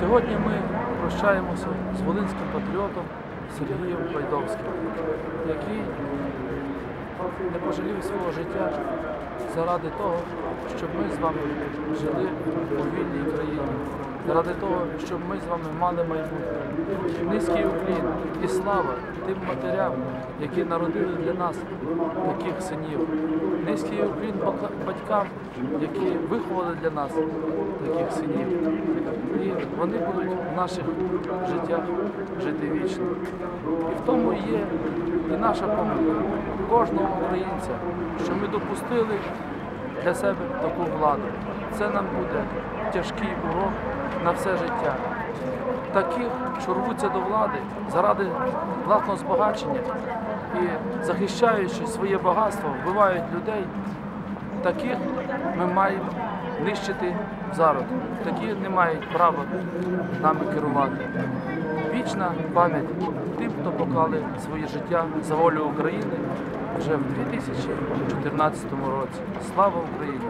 Сьогодні ми прощаємося з волинським патріотом Сергієм Байдовським, який не пожалів свого життя заради того, щоб ми з вами жили у вільній країні, заради того, щоб ми з вами мали майбутнє. Низький уклін і слава тим матерям, які народили для нас таких синів. Низький уклін батькам, які виховали для нас таких синів. Вони будуть в наших життях жити вічно. І в тому є і наша помилка кожного українця, що ми допустили для себе таку владу. Це нам буде тяжкий урок на все життя. Таких, що рвуться до влади заради власного збагачення і захищаючи своє багатство, вбивають людей. Таких ми маємо нищити зараз. Такі не мають права нами керувати. Вічна пам'ять тим, хто поклали своє життя за волю України вже в 2014 році. Слава Україні!